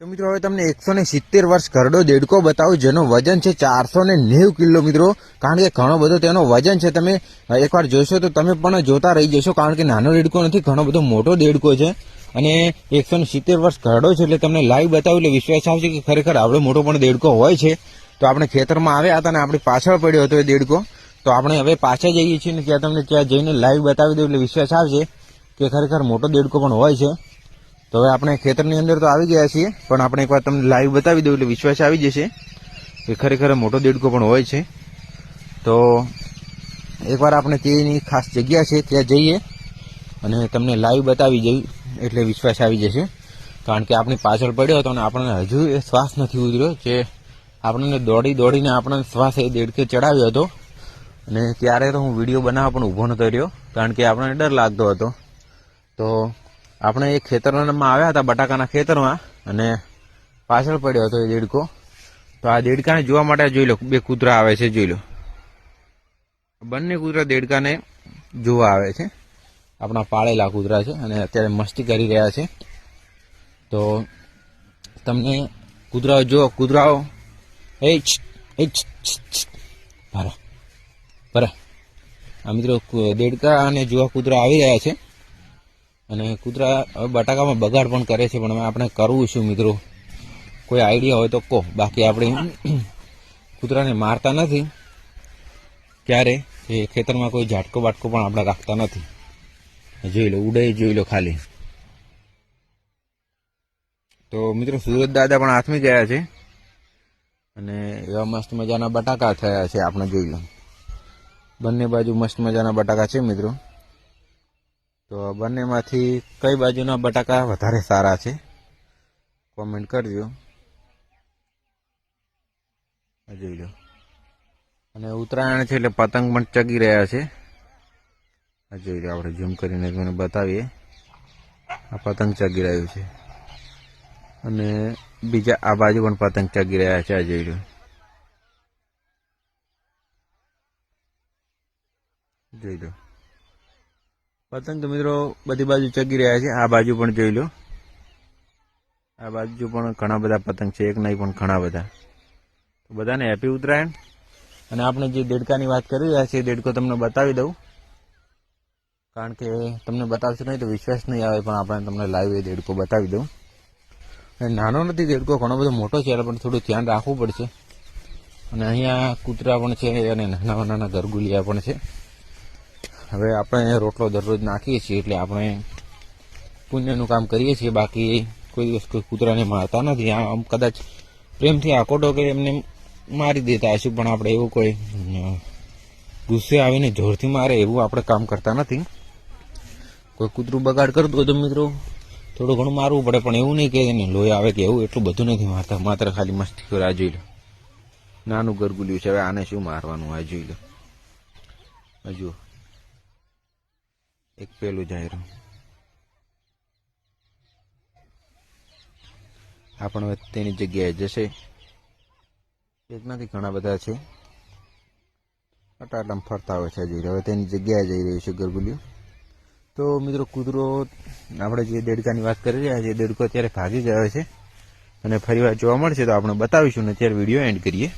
તો મિત્રો, હવે તમને એકસો ને સિત્તેર વર્ષ ઘરડો દેડકો બતાવું, જેનું વજન છે ચારસો ને નેવું કિલો મિત્રો. કારણ કે ઘણો બધો તેનો વજન છે. તમે એકવાર જોશો તો તમે પણ જોતા રહી જશો, કારણ કે નાનો દેડકો નથી, ઘણો બધો મોટો દેડકો છે. અને એકસો ને સિત્તેર વર્ષ ઘરડો છે એટલે તમને લાઈવ બતાવ્યું એટલે વિશ્વાસ આવશે કે ખરેખર આવડો મોટો પણ દેડકો હોય છે. તો આપણે ખેતરમાં આવ્યા હતા અને આપણી પાછળ પડ્યો હતો એ દેડકો. તો આપણે હવે પાછા જઈએ છીએ ને ત્યાં તમને ત્યાં જઈને લાઈવ બતાવી દઉં એટલે વિશ્વાસ આવશે કે ખરેખર મોટો દેડકો પણ હોય છે. તો હવે આપણે ખેતરની અંદર તો આવી ગયા છીએ, પણ આપણે એકવાર તમને લાઈવ બતાવી દઉં એટલે વિશ્વાસ આવી જશે કે ખરેખર મોટો દેડકો પણ હોય છે. તો એકવાર આપણે તેની ખાસ જગ્યા છે, ત્યાં જઈએ અને તમને લાઈવ બતાવી જઈ એટલે વિશ્વાસ આવી જશે. કારણ કે આપણી પાછળ પડ્યો હતો અને આપણને હજુ એ શ્વાસ નથી ઉતર્યો જે આપણને દોડી દોડીને આપણને શ્વાસ એ દેડકે ચડાવ્યો હતો. અને ત્યારે તો હું વીડિયો બનાવવા પણ ઊભો નતો રહ્યો કારણ કે આપણને ડર લાગતો હતો. તો આપણે એ ખેતરમાં આવ્યા હતા બટાકાના ખેતરમાં અને પાછળ પડ્યો હતો એ દેડકો. તો આ દેડકાને જોવા માટે જોઈ લો, બે કૂતરા આવે છે, જોઈ લો. બંને કૂતરા દેડકાને જોવા આવે છે. આપણા પાળેલા કૂતરા છે અને અત્યારે મસ્તી કરી રહ્યા છે. તો તમને કૂતરાઓ જો કૂતરાઓ. એ એ. ભરા ભરા. આ મિત્રો, દેડકા અને જોવા કૂતરા આવી રહ્યા છે. અને કૂતરા બટાકામાં બગાડ પણ કરે છે, પણ હવે આપણે કરવું શું મિત્રો? કોઈ આઈડિયા હોય તો કહો. બાકી આપણે કૂતરાને મારતા નથી. ક્યારે? એ ખેતરમાં કોઈ ઝાટકો બાટકો પણ આપણે રાખતા નથી. જોઈ લો, ઉડે, જોઈ લો ખાલી. તો મિત્રો, સુરત દાદા પણ હાથમી ગયા છે. અને એવા મસ્ત મજાના બટાકા થયા છે, આપણે જોઈ લો. બંને બાજુ મસ્ત મજાના બટાકા છે મિત્રો. તો બંનેમાંથી કઈ બાજુના બટાકા વધારે સારા છે? કોમેન્ટ કરજો. જોઈ લો. અને ઉત્તરાયણ છે એટલે પતંગ પણ ચગી રહ્યા છે. જોઈ લો, આપણે ઝૂમ કરીને તમને બતાવીએ. આ પતંગ ચગી રહ્યું છે. અને બીજા આ બાજુ પણ પતંગ ચગી રહ્યા છે, આ જોઈ લો. જોઈ લો. પતંગ તો મિત્રો બધી બાજુ ચગી રહ્યા છે. આ બાજુ પણ જોઈ લો. આ બાજુ પણ ઘણા બધા પતંગ છે. એક નહીં, પણ ઘણા બધા. બધાને હેપી ઉત્તરાયણ. અને આપણે જે દેડકાની વાત કરી રહ્યા છીએ દેડકો તમને બતાવી દઉં. કારણ કે તમને બતાવશું નહીં તો વિશ્વાસ નહીં આવે, પણ આપણે તમને લાઈવ એ દેડકો બતાવી દઉં. અને નાનો નથી દેડકો, ઘણો બધો મોટો છે એટલે પણ થોડું ધ્યાન રાખવું પડશે. અને અહીંયા કૂતરા પણ છે અને નાના નાના ગરગુલિયા પણ છે. હવે આપણે રોટલો દરરોજ નાખીએ છીએ એટલે આપણે પુણ્યનું કામ કરીએ છીએ. બાકી કોઈ દિવસ કોઈ કૂતરાને મારતા નથી. આમ કદાચ પ્રેમથી આકોટો કે એમને મારી દેતા હશું, પણ આપણે એવું કોઈ ગુસ્સે આવીને જોરથી મારે એવું આપણે કામ કરતા નથી. કોઈ કૂતરું બગાડ કરતું હોય તો મિત્રો થોડું ઘણું મારવું પડે, પણ એવું નહીં કે એને લોહી આવે કે એવું, એટલું બધું નથી મારતા. માત્ર ખાલી મસ્તી આ જોઈ લો. નાનું ગરગુલ્યું છે. હવે આને શું મારવાનું આ જોઈ લો. હજુ એક પેલું જાહેરું. રહ્યું આ પણ હવે તેની જગ્યાએ જશે. એક નથી ઘણા બધા છે. અટાટમ ફરતા હોય છે જઈ હવે તેની જગ્યાએ જઈ રહ્યું છે ગરગુલિયું તો મિત્રો, કૂતરો, આપણે જે દેડકાની વાત કરી રહ્યા છીએ દેડકો અત્યારે ભાગી ગયો છે. અને ફરી વાર જોવા મળશે તો આપણે બતાવીશું ને અત્યારે વીડિયો એન્ડ કરીએ.